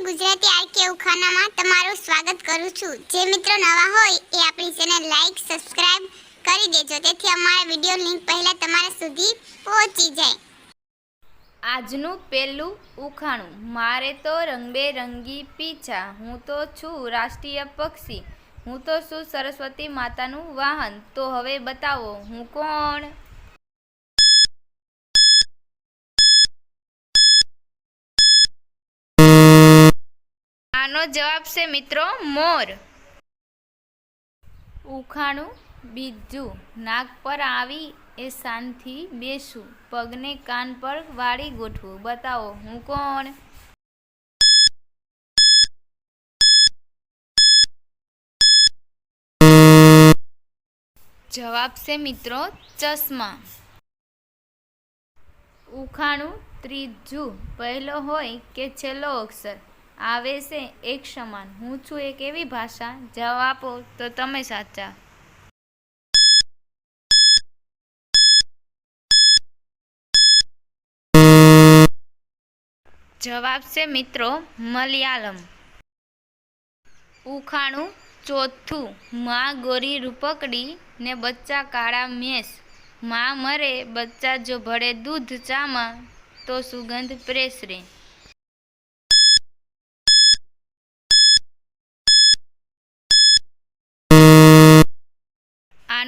Gujarati RK ઉખાનામાં તમારું સ્વાગત કરું છું. જે મિત્રો નવા હોય એ આપણી ચેનલ લાઈક, સબસ્ક્રાઇબ કરી દેજો. તેથી અમારા વીડિયો લિંક પહેલા તમારા સુધી પહોંચી જાય. આજનું પહેલું ઉખાણું. મારે તો રંગબેરંગી પીછા. હું તો છું રાષ્ટ્રીય પક્ષી. હું તો છું સરસ્વતી માતાનું વાહન. તો હવે બતાવો, હું કોણ? આનો જવાબ છે મિત્રો મોર. ઉખાણું, બીજું નાક પર આવી એ શાનથી બેસું, પગને કાન પર વાળી ગોઠવું. બતાવો, હું કોણ? જવાબ છે મિત્રો ચશ્મા. ઉખાણું ત્રીજું પહેલો હોય કે છેલ્લો અક્ષર? આવે છે એક સમાન. હું છું એક એવી ભાષા, જવાબ આપો તો તમે સાચા. જવાબ છે મિત્રો, મલયાલમ. ઉખાણું ચોથું, માં ગોરી રૂપકડી ને બચ્ચા કાળા મેષમાં મરે, બચ્ચા જો ભળે દૂધ ચામાં, તો સુગંધ પ્રેસરે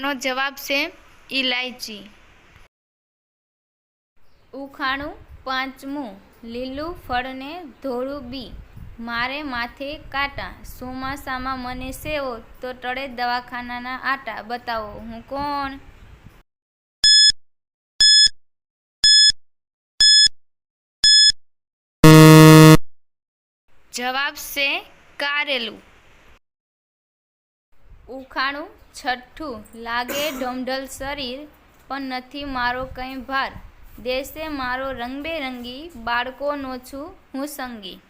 આનો જવાબ છે ઇલાયચી ઉખાણું પાંચમું, લીલું ફળને ધોળું બી. મારે માથે કાંટા. ચોમાસામાં મને સેવો, તો ટળે દવાખાનાના આટા. બતાવો, હું કોણ? જવાબ છે કારેલું. ઉખાણું છઠ્ઠું. લાગે ઢોમઢલ શરીર, પણ નથી મારો કંઈ ભાર. દેશે મારો રંગબેરંગી, બાળકોનો છું હું સંગી.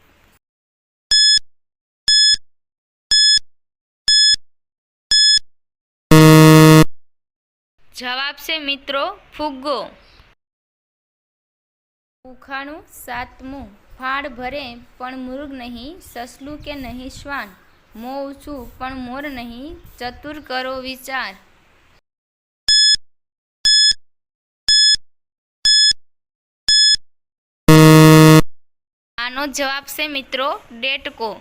જવાબ છે મિત્રો ફુગ્ગો. ઉખાણું સાતમું. ફાળ ભરે, પણ મૃગ નહીં, સસલું કે નહીં શ્વાન? મો છું પણ મોર નહીં. ચતુર કરો વિચાર. આનો જવાબ છે મિત્રો, ડેટકો.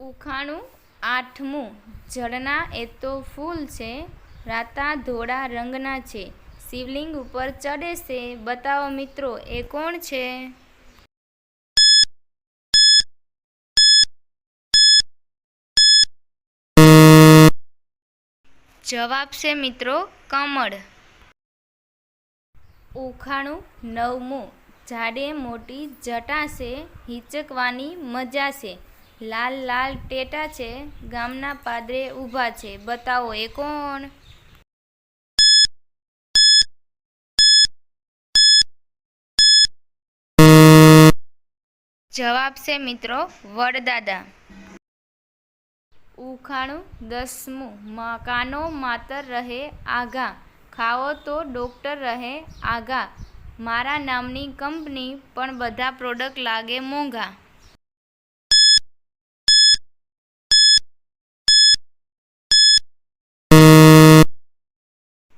ઉખાણું આઠમું. જળના એ તો ફૂલ છે, રાતા ધોળા રંગના છે. શિવલિંગ ઉપર ચડે છે. બતાવો મિત્રો, એ કોણ છે? જવાબ છે મિત્રો કમળ. ઉખાણું નવમું. જાડે મોટી જટા છે હિચકવાની મજા છે. લાલ લાલ ટેટા છે ગામના પાદરે ઊભા છે. બતાવો એ કોણ? જવાબ છે મિત્રો વડદાદા. ઉખાણું દસમું. મકાનો માતર રહે આઘા ખાઓ તો ડૉક્ટર રહે આઘા મારા નામની કંપની પણ બધા પ્રોડક્ટ લાગે મોંઘા.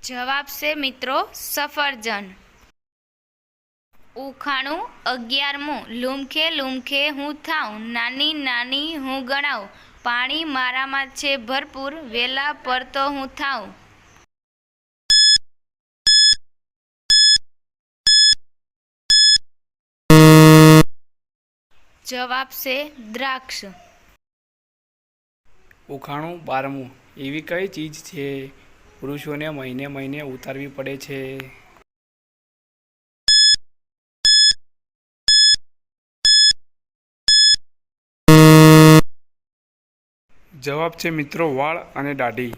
જવાબ છે મિત્રો સફરજન. ઉખાણું અગિયારમું. લૂમખે લૂમખે હું થાઉં. નાની નાની હું ગણાવું પાણી મારામાં છે ભરપૂર, વેલા પરતો હું થાઉં. જવાબ છે દ્રાક્ષ. ઉખાણું બારમું. એવી કઈ ચીજ છે? પુરુષોને મહિને મહિને ઉતારવી પડે છે. જવાબ છે મિત્રો વાળ અને દાઢી.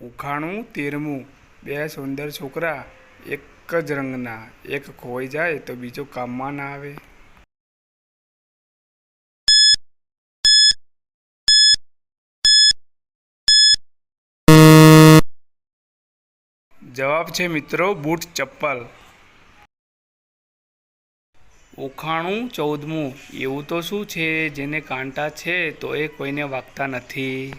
ઉખાણું તેરમું. બે સુંદર છોકરા, એક જ રંગના. એક ખોવાઈ જાય તો બીજો કામમાં ના આવે. જવાબ છે મિત્રો બૂટ ચપ્પલ. ઉખાણું ચૌદમું. એવું તો શું છે? જેને કાંટા છે, તો એ કોઈને વાગતા નથી.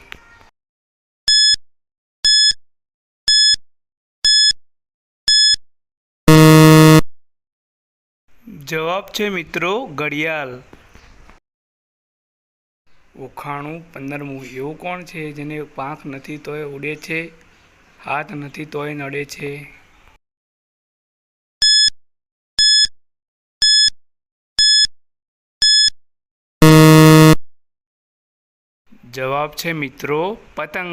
જવાબ છે મિત્રો, ઘડિયાળ. ઉખાણું પંદરમું. એવું કોણ છે? જેને પાંખ નથી, તોય ઉડે છે. હાથ નથી, તોય નડે છે. જવાબ છે મિત્રો પતંગ.